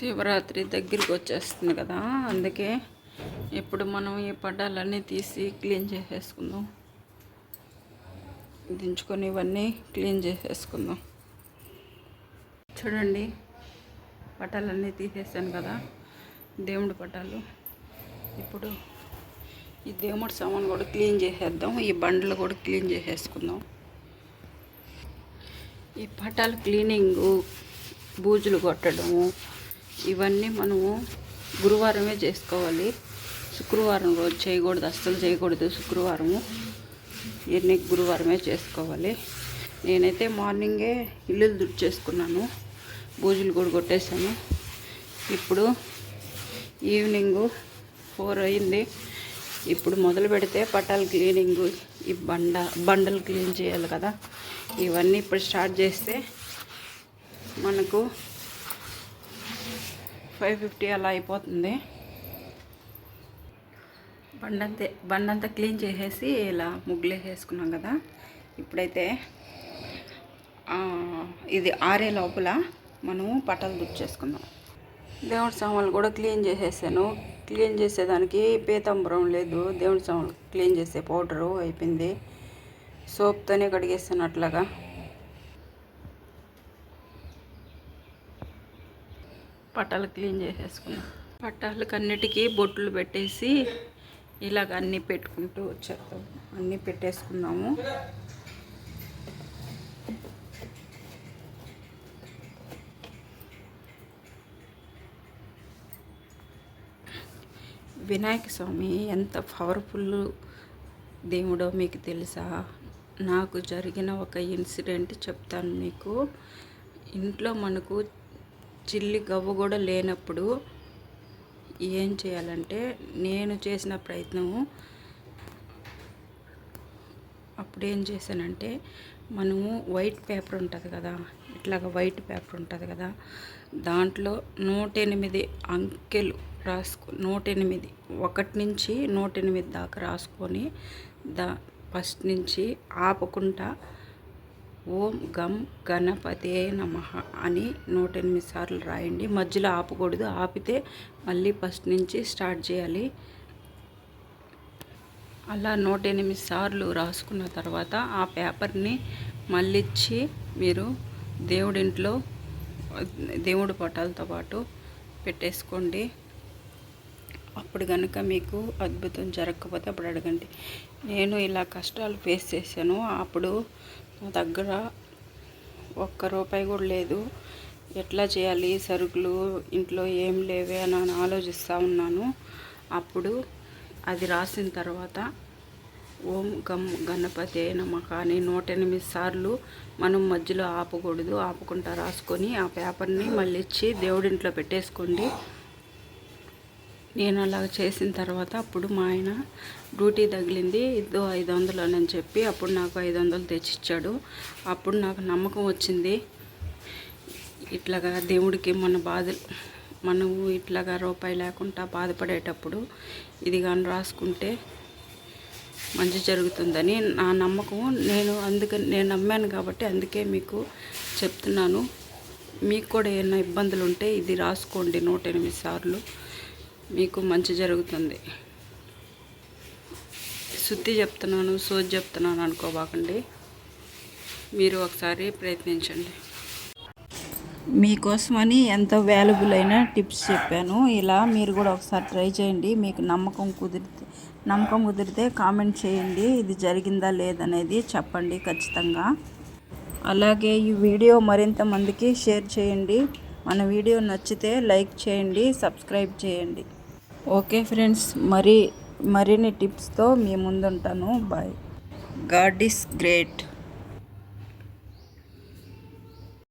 శివరాత్రి దగ్గరికి వచ్చేస్తుంది కదా అందుకే ఇప్పుడు మనం ఈ పటాలన్నీ తీసి క్లీన్ చేసేసుకుందాం. దించుకొని ఇవన్నీ క్లీన్ చేసేసుకుందాం. చూడండి పటాలన్నీ తీసేసాను కదా దేవుడి పటాలు. ఇప్పుడు ఈ దేవుడి సామాన్ కూడా క్లీన్ చేసేద్దాం ఈ బండ్లు కూడా క్లీన్ చేసేసుకుందాం. ఈ పటాలు క్లీనింగు బూజులు కొట్టడము ఇవన్నీ మనము గురువారమే చేసుకోవాలి. శుక్రవారం రోజు చేయకూడదు అస్సలు చేయకూడదు శుక్రవారము. ఇవన్నీ గురువారమే చేసుకోవాలి. నేనైతే మార్నింగే ఇల్లు దుడిచేసుకున్నాను బూజులు కూడా కొట్టేశాను. ఇప్పుడు ఈవినింగ్ ఫోర్ అయింది. ఇప్పుడు మొదలు పెడితే పట్టాలు క్లీనింగ్ ఈ బండ బండలు క్లీన్ చేయాలి కదా. ఇవన్నీ ఇప్పుడు స్టార్ట్ చేస్తే మనకు ఫైవ్ ఫిఫ్టీ అలా అయిపోతుంది. బండంతే బండంతా క్లీన్ చేసేసి ఇలా ముగ్గులేసేసుకున్నాం కదా. ఇప్పుడైతే ఇది ఆరే లోపల మనము పట్టాలు దుచ్చేసుకుందాం. దేవుడి సామాన్లు కూడా క్లీన్ చేసేసాను. క్లీన్ చేసేదానికి పీతాంబరం లేదు. దేవుడి సామాన్లు క్లీన్ చేసే పౌడరు అయిపోయింది. సోప్తోనే కడిగేస్తాను అట్లాగా. పట్టాలు క్లీన్ చేసేసుకున్నాం. పట్టాలకు అన్నిటికీ బొట్లు పెట్టేసి ఇలాగ అన్నీ పెట్టుకుంటూ వచ్చేద్దాం. అన్నీ పెట్టేసుకుందాము వినాయక స్వామి ఎంత పవర్ఫుల్ దేవుడో మీకు తెలుసా? నాకు జరిగిన ఒక ఇన్సిడెంట్ చెప్తాను మీకు. ఇంట్లో మనకు చిల్లి గవ్వ కూడా లేనప్పుడు ఏం చేయాలంటే నేను చేసిన ప్రయత్నము అప్పుడు ఏం చేశానంటే మనము వైట్ పేపర్ ఉంటుంది కదా ఇట్లాగ వైట్ పేపర్ ఉంటుంది కదా దాంట్లో నూట ఎనిమిది అంకెలు రాసుకో నూట ఎనిమిది ఒకటి నుంచి నూట ఎనిమిది దాకా రాసుకొని దా ఫస్ట్ నుంచి ఆపకుండా ఓం గం గణపతే నమ అని నూట ఎనిమిది సార్లు రాయండి. మధ్యలో ఆపకూడదు. ఆపితే మళ్ళీ ఫస్ట్ నుంచి స్టార్ట్ చేయాలి. అలా నూట ఎనిమిది సార్లు రాసుకున్న తర్వాత ఆ పేపర్ని మళ్ళిచ్చి మీరు దేవుడింట్లో దేవుడి పటాలతో పాటు పెట్టేసుకోండి. అప్పుడు కనుక మీకు అద్భుతం జరగకపోతే అప్పుడు అడగండి. నేను ఇలా కష్టాలు ఫేస్ చేశాను. అప్పుడు నా దగ్గర ఒక్క రూపాయి కూడా లేదు. ఎట్లా చేయాలి? సరుకులు ఇంట్లో ఏం లేవే అని అని ఆలోచిస్తూ ఉన్నాను. అప్పుడు అది రాసిన తర్వాత ఓం గమ్ గణపతి నమః అని నూట ఎనిమిది సార్లు మనం మధ్యలో ఆపకూడదు. ఆపకుండా రాసుకొని ఆ పేపర్ని మళ్ళీ ఇచ్చి దేవుడింట్లో పెట్టేసుకోండి. నేను అలా చేసిన తర్వాత అప్పుడు మా ఆయన డ్యూటీ తగిలింది ఇదో ఐదు వందలు అని చెప్పి అప్పుడు నాకు ఐదు వందలు తెచ్చిచ్చాడు. అప్పుడు నాకు నమ్మకం వచ్చింది. ఇట్లాగా దేవుడికి మన బాధలు మనము ఇట్లాగా రూపాయి లేకుండా బాధపడేటప్పుడు ఇది కానీ రాసుకుంటే మంచి జరుగుతుందని నా నమ్మకం నేను అందుకని నేను నమ్మాను కాబట్టి అందుకే మీకు చెప్తున్నాను. మీకు కూడా ఏమైనా ఇబ్బందులు ఉంటే ఇది రాసుకోండి నూట ఎనిమిది సార్లు. మీకు మంచి జరుగుతుంది. శుద్ధి చెప్తున్నాను సోజ్ చెప్తున్నాను అనుకోబాకండి. మీరు ఒకసారి ప్రయత్నించండి. మీకోసమని ఎంతో వాల్యుబుల్ అయిన టిప్స్ చెప్పాను. ఇలా మీరు కూడా ఒకసారి ట్రై చేయండి. మీకు నమ్మకం కుదిరితే నమ్మకం కుదిరితే కామెంట్ చేయండి. ఇది జరిగిందా లేదనేది చెప్పండి ఖచ్చితంగా. అలాగే ఈ వీడియో మరింత మందికి షేర్ చేయండి. మన వీడియో నచ్చితే లైక్ చేయండి సబ్స్క్రైబ్ చేయండి. ఓకే ఫ్రెండ్స్ మరి మరిన్ని టిప్స్తో మీ ముందుంటాను. బాయ్. God is great.